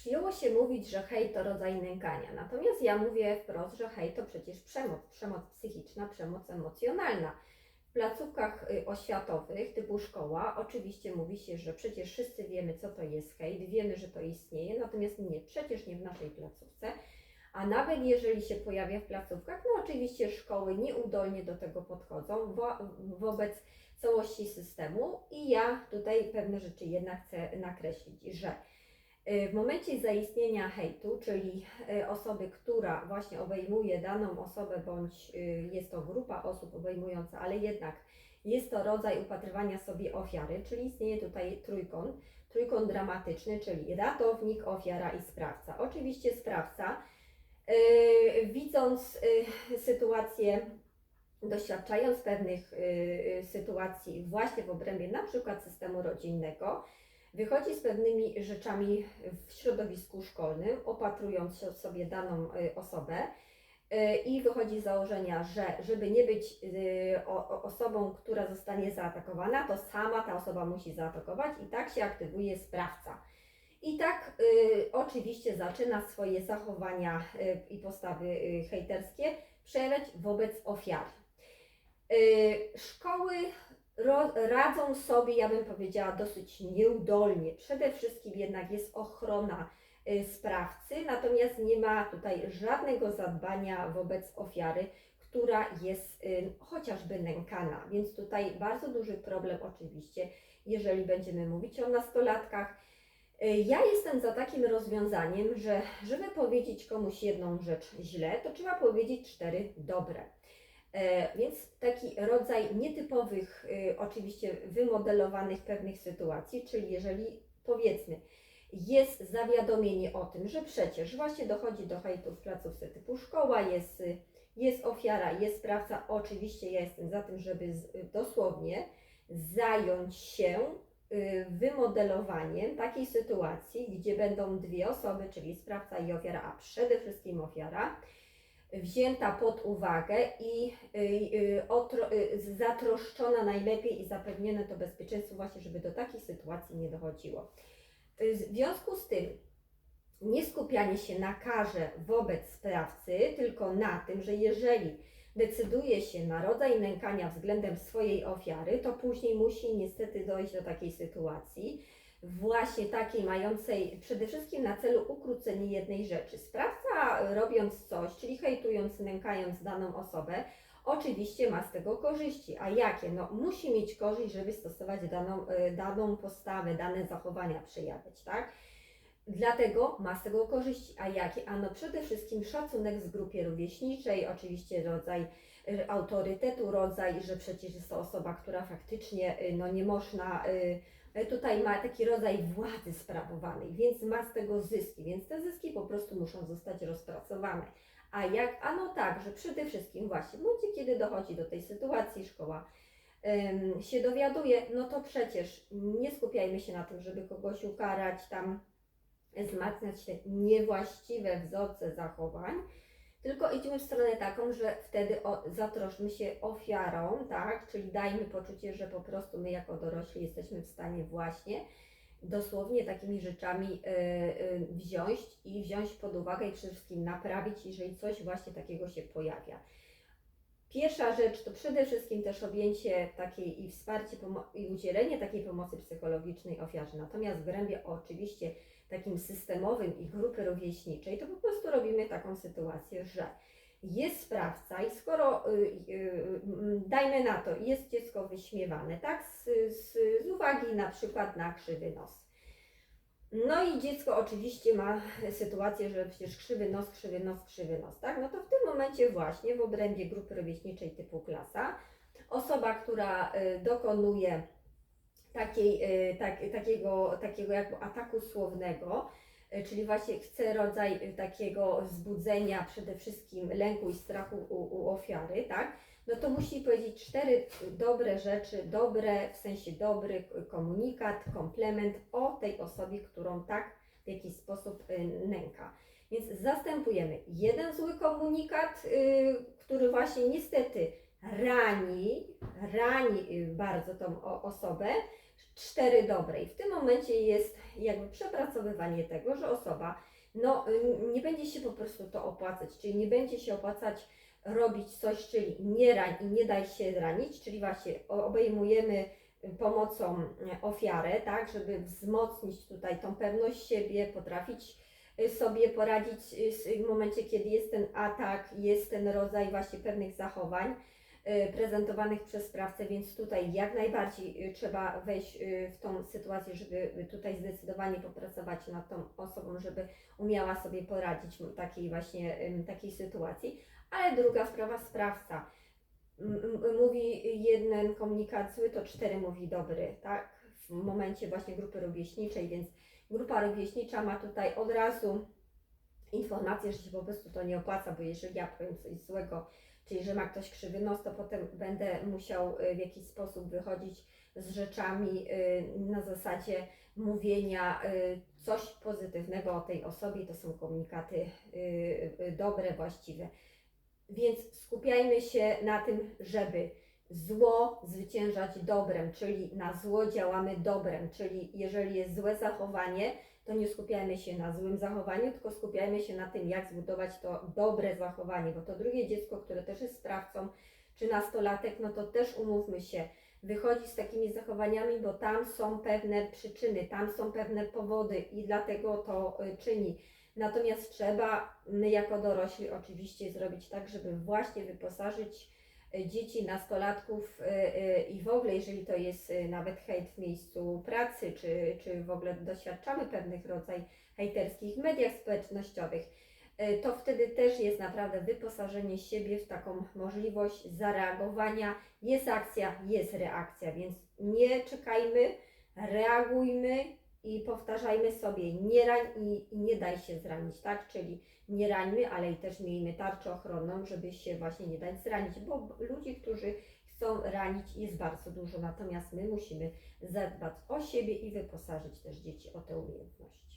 przyjęło się mówić, że hejt to rodzaj nękania. Natomiast ja mówię wprost, że hejt to przecież przemoc. Przemoc psychiczna, przemoc emocjonalna. W placówkach y, oświatowych typu szkoła oczywiście mówi się, że przecież wszyscy wiemy, co to jest hejt, wiemy, że to istnieje, natomiast nie, przecież nie w naszej placówce. A nawet jeżeli się pojawia w placówkach, no oczywiście szkoły nieudolnie do tego podchodzą wo wobec całości systemu i ja tutaj pewne rzeczy jednak chcę nakreślić, że w momencie zaistnienia hejtu, czyli y, osoby, która właśnie obejmuje daną osobę, bądź y, jest to grupa osób obejmująca, ale jednak jest to rodzaj upatrywania sobie ofiary, czyli istnieje tutaj trójkąt, trójkąt dramatyczny, czyli ratownik, ofiara i sprawca. Oczywiście sprawca, y, widząc y, sytuację, doświadczając pewnych y, y, sytuacji właśnie w obrębie na przykład systemu rodzinnego, wychodzi z pewnymi rzeczami w środowisku szkolnym, opatrując sobie daną y, osobę y, i wychodzi z założenia, że żeby nie być y, osobą, która zostanie zaatakowana, to sama ta osoba musi zaatakować i tak się aktywuje sprawca. I tak y, oczywiście zaczyna swoje zachowania y, i postawy y, hejterskie przejawiać wobec ofiary. Y, szkoły radzą sobie, ja bym powiedziała, dosyć nieudolnie. Przede wszystkim jednak jest ochrona y, sprawcy, natomiast nie ma tutaj żadnego zadbania wobec ofiary, która jest y, chociażby nękana. Więc tutaj bardzo duży problem oczywiście, jeżeli będziemy mówić o nastolatkach. Y, Ja jestem za takim rozwiązaniem, że żeby powiedzieć komuś jedną rzecz źle, to trzeba powiedzieć cztery dobre. E, Więc taki rodzaj nietypowych, y, oczywiście wymodelowanych pewnych sytuacji, czyli jeżeli powiedzmy, jest zawiadomienie o tym, że przecież właśnie dochodzi do hejtu w placówce typu szkoła, jest, y, jest ofiara, jest sprawca, oczywiście ja jestem za tym, żeby y, dosłownie zająć się wymodelowaniem takiej sytuacji, gdzie będą dwie osoby, czyli sprawca i ofiara, a przede wszystkim ofiara, wzięta pod uwagę i y, y, y, zatroszczona najlepiej i zapewnione to bezpieczeństwo właśnie, żeby do takiej sytuacji nie dochodziło. W związku z tym nie skupianie się na karze wobec sprawcy, tylko na tym, że jeżeli decyduje się na rodzaj nękania względem swojej ofiary, to później musi niestety dojść do takiej sytuacji, właśnie takiej mającej przede wszystkim na celu ukrócenie jednej rzeczy. Sprawca robiąc coś, czyli hejtując, nękając daną osobę, oczywiście ma z tego korzyści. A jakie? No musi mieć korzyść, żeby stosować daną, y, daną postawę, dane zachowania przejawiać, tak? Dlatego ma z tego korzyści. A jakie? Ano przede wszystkim szacunek z grupie rówieśniczej, oczywiście rodzaj autorytetu, rodzaj, że przecież jest to osoba, która faktycznie y, no nie można y, tutaj ma taki rodzaj władzy sprawowanej, więc ma z tego zyski, więc te zyski po prostu muszą zostać rozpracowane. A jak? Ano tak, że przede wszystkim właśnie w momencie, kiedy dochodzi do tej sytuacji, szkoła się dowiaduje, no to przecież nie skupiajmy się na tym, żeby kogoś ukarać, tam wzmacniać te niewłaściwe wzorce zachowań, tylko idźmy w stronę taką, że wtedy o, zatroszmy się ofiarą, tak? Czyli dajmy poczucie, że po prostu my jako dorośli jesteśmy w stanie właśnie dosłownie takimi rzeczami y, y, wziąć i wziąć pod uwagę i przede wszystkim naprawić, jeżeli coś właśnie takiego się pojawia. Pierwsza rzecz to przede wszystkim też objęcie takiej i wsparcie i udzielenie takiej pomocy psychologicznej ofiarze. Natomiast w grębie oczywiście takim systemowym i grupy rówieśniczej, to po prostu robimy taką sytuację, że jest sprawca i skoro, y, y, y, dajmy na to, jest dziecko wyśmiewane, tak, z, z, z uwagi na przykład na krzywy nos. No i dziecko oczywiście ma sytuację, że przecież krzywy nos, krzywy nos, krzywy nos, tak? No to w tym momencie właśnie w obrębie grupy rówieśniczej typu klasa osoba, która dokonuje takiej, y, tak, takiego, takiego jakby ataku słownego, y, czyli właśnie chce rodzaj y, takiego wzbudzenia przede wszystkim lęku i strachu u, u ofiary, tak? No to musi powiedzieć cztery dobre rzeczy, dobre, w sensie dobry komunikat, komplement o tej osobie, którą tak w jakiś sposób nęka. Więc zastępujemy jeden zły komunikat, który właśnie niestety rani, rani y, bardzo tą osobę, cztery dobre. I w tym momencie jest jakby przepracowywanie tego, że osoba no, y, nie będzie się po prostu to opłacać, czyli nie będzie się opłacać robić coś, czyli nie rań i nie daj się ranić, czyli właśnie obejmujemy pomocą e, ofiarę, tak, żeby wzmocnić tutaj tą pewność siebie, potrafić y, sobie poradzić y, w momencie, kiedy jest ten atak, jest ten rodzaj właśnie pewnych zachowań. y, prezentowanych przez sprawcę, więc tutaj jak najbardziej y, trzeba wejść y, w tą sytuację, żeby tutaj zdecydowanie popracować nad tą osobą, żeby umiała sobie poradzić w takiej właśnie takiej sytuacji. Ale druga sprawa, sprawca. Mówi jeden komunikat zły, to cztery mówi dobry, tak? W momencie właśnie grupy rówieśniczej, więc grupa rówieśnicza ma tutaj od razu informację, że się po prostu to nie opłaca, bo jeżeli ja powiem coś złego, czyli że ma ktoś krzywy nos, to potem będę musiał y, w jakiś sposób wychodzić z rzeczami y, na zasadzie mówienia y, coś pozytywnego o tej osobie. To są komunikaty dobre, właściwe. Więc skupiajmy się na tym, żeby zło zwyciężać dobrem, czyli na zło działamy dobrem, czyli jeżeli jest złe zachowanie, to nie skupiajmy się na złym zachowaniu, tylko skupiajmy się na tym, jak zbudować to dobre zachowanie, bo to drugie dziecko, które też jest sprawcą, czy nastolatek, no to też umówmy się, wychodzi z takimi zachowaniami, bo tam są pewne przyczyny, tam są pewne powody i dlatego to y, czyni. Natomiast trzeba my jako dorośli oczywiście zrobić tak, żeby właśnie wyposażyć dzieci, nastolatków y, y, i w ogóle, jeżeli to jest y, nawet hejt w miejscu pracy, czy, czy w ogóle doświadczamy pewnych rodzaj hejterskich w mediach społecznościowych, to wtedy też jest naprawdę wyposażenie siebie w taką możliwość zareagowania. Jest akcja, jest reakcja, więc nie czekajmy, reagujmy i powtarzajmy sobie nie rań i, nie daj się zranić, tak? Czyli nie rańmy, ale i też miejmy tarczę ochronną, żeby się właśnie nie dać zranić, bo ludzi, którzy chcą ranić jest bardzo dużo, natomiast my musimy zadbać o siebie i wyposażyć też dzieci o te umiejętności.